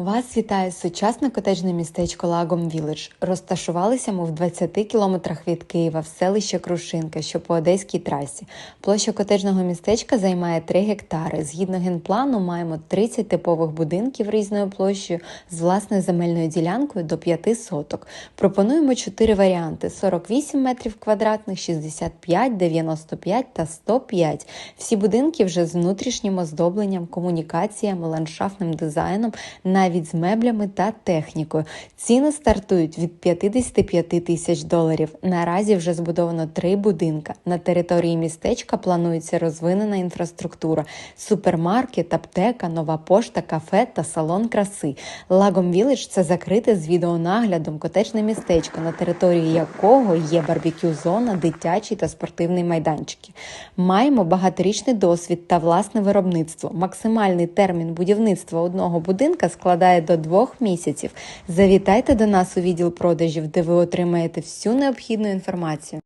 Вас вітає сучасне котеджне містечко Лагом Віледж. Розташувалися ми в 20 кілометрах від Києва в селище Крушинка, що по одеській трасі. Площа котеджного містечка займає 3 гектари. Згідно генплану, маємо 30 типових будинків різною площею з власною земельною ділянкою до 5 соток. Пропонуємо 4 варіанти: 48 метрів квадратних, 65, 95 та 105. Всі будинки вже з внутрішнім оздобленням, комунікаціями, ландшафтним дизайном, навіть з меблями та технікою. Ціни стартують від 55 тисяч доларів. Наразі вже збудовано три будинка. На території містечка планується розвинена інфраструктура: супермаркет, аптека, нова пошта, кафе та салон краси. Лагом Віледж це закрите з відеонаглядом котечне містечко, на території якого є барбекю-зона, дитячий та спортивний майданчики. Маємо багаторічний досвід та власне виробництво. Максимальний термін будівництва одного будинка складає до двох місяців. Завітайте до нас у відділ продажів, де ви отримаєте всю необхідну інформацію.